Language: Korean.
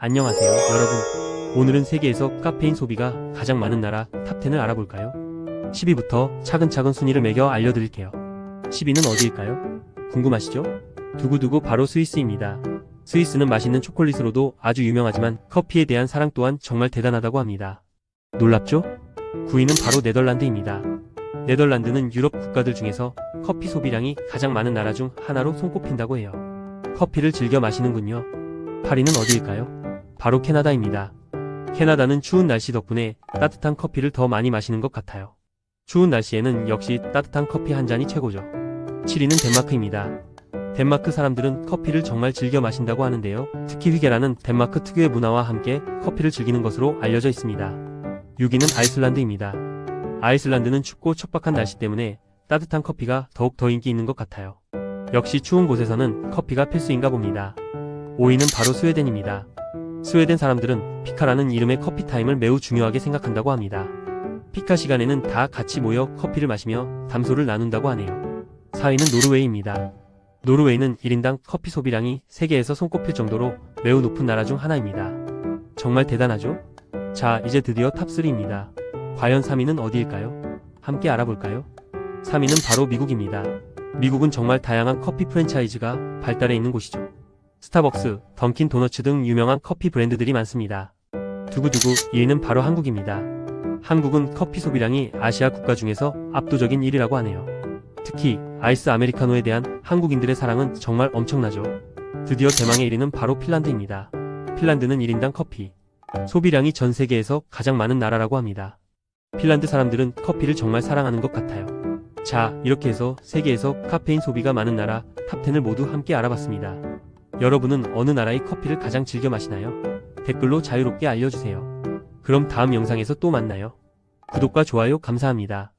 안녕하세요, 여러분. 오늘은 세계에서 카페인 소비가 가장 많은 나라 탑10을 알아볼까요? 10위부터 차근차근 순위를 매겨 알려드릴게요. 10위는 어디일까요? 궁금하시죠? 두구두구 바로 스위스입니다. 스위스는 맛있는 초콜릿으로도 아주 유명하지만 커피에 대한 사랑 또한 정말 대단하다고 합니다. 놀랍죠? 9위는 바로 네덜란드입니다. 네덜란드는 유럽 국가들 중에서 커피 소비량이 가장 많은 나라 중 하나로 손꼽힌다고 해요. 커피를 즐겨 마시는군요. 8위는 어디일까요? 바로 캐나다입니다. 캐나다는 추운 날씨 덕분에 따뜻한 커피를 더 많이 마시는 것 같아요. 추운 날씨에는 역시 따뜻한 커피 한 잔이 최고죠. 7위는 덴마크입니다. 덴마크 사람들은 커피를 정말 즐겨 마신다고 하는데요. 특히 휘게라는 덴마크 특유의 문화와 함께 커피를 즐기는 것으로 알려져 있습니다. 6위는 아이슬란드입니다. 아이슬란드는 춥고 척박한 날씨 때문에 따뜻한 커피가 더욱 더 인기 있는 것 같아요. 역시 추운 곳에서는 커피가 필수인가 봅니다. 5위는 바로 스웨덴입니다. 스웨덴 사람들은 피카라는 이름의 커피 타임을 매우 중요하게 생각한다고 합니다. 피카 시간에는 다 같이 모여 커피를 마시며 담소를 나눈다고 하네요. 4위는 노르웨이입니다. 노르웨이는 1인당 커피 소비량이 세계에서 손꼽힐 정도로 매우 높은 나라 중 하나입니다. 정말 대단하죠? 자, 이제 드디어 탑3입니다. 과연 3위는 어디일까요? 함께 알아볼까요? 3위는 바로 미국입니다. 미국은 정말 다양한 커피 프랜차이즈가 발달해 있는 곳이죠. 스타벅스, 던킨 도너츠 등 유명한 커피 브랜드들이 많습니다. 두구두구 1위는 바로 한국입니다. 한국은 커피 소비량이 아시아 국가 중에서 압도적인 1위라고 하네요. 특히 아이스 아메리카노에 대한 한국인들의 사랑은 정말 엄청나죠. 드디어 대망의 1위는 바로 핀란드입니다. 핀란드는 1인당 커피 소비량이 전 세계에서 가장 많은 나라라고 합니다. 핀란드 사람들은 커피를 정말 사랑하는 것 같아요. 자, 이렇게 해서 세계에서 카페인 소비가 많은 나라 탑10을 모두 함께 알아봤습니다. 여러분은 어느 나라의 커피를 가장 즐겨 마시나요? 댓글로 자유롭게 알려주세요. 그럼 다음 영상에서 또 만나요. 구독과 좋아요 감사합니다.